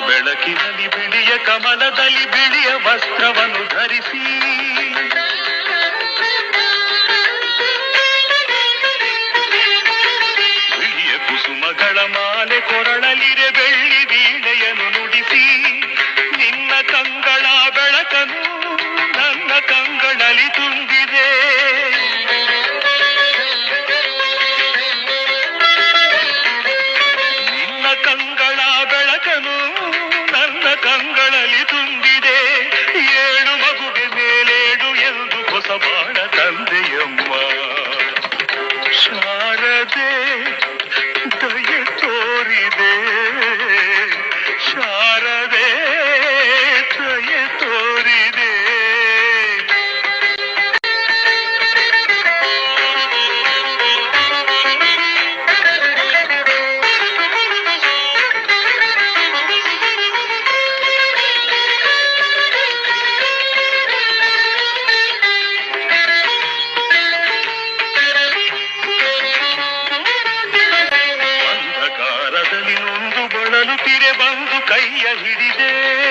ಬೆಳಕಿನಲ್ಲಿ ಬಿಳಿಯ ಕಮಲದಲ್ಲಿ ಬಿಳಿಯ ವಸ್ತ್ರವನ್ನು ಧರಿಸಿ. ಬಿಳಿಯ ಕುಸುಮಗಳ ಮಾಲೆ ಕೊರಳಲಿರೆ ಬೆಳ್ಳಿ ವೀಣೆಯನ್ನು ನುಡಿಸಿ. ನಿನ್ನ ಕಂಗಳ ಬೆಳಕನು ನನ್ನ ಕಂಗಳಲ್ಲಿ ತುಂಬಿದೆ. ನಿನ್ನ ಕಂಗಳ பாரதே. ಬಂದು ಕೈಯ ಹಿಡಿದೆ.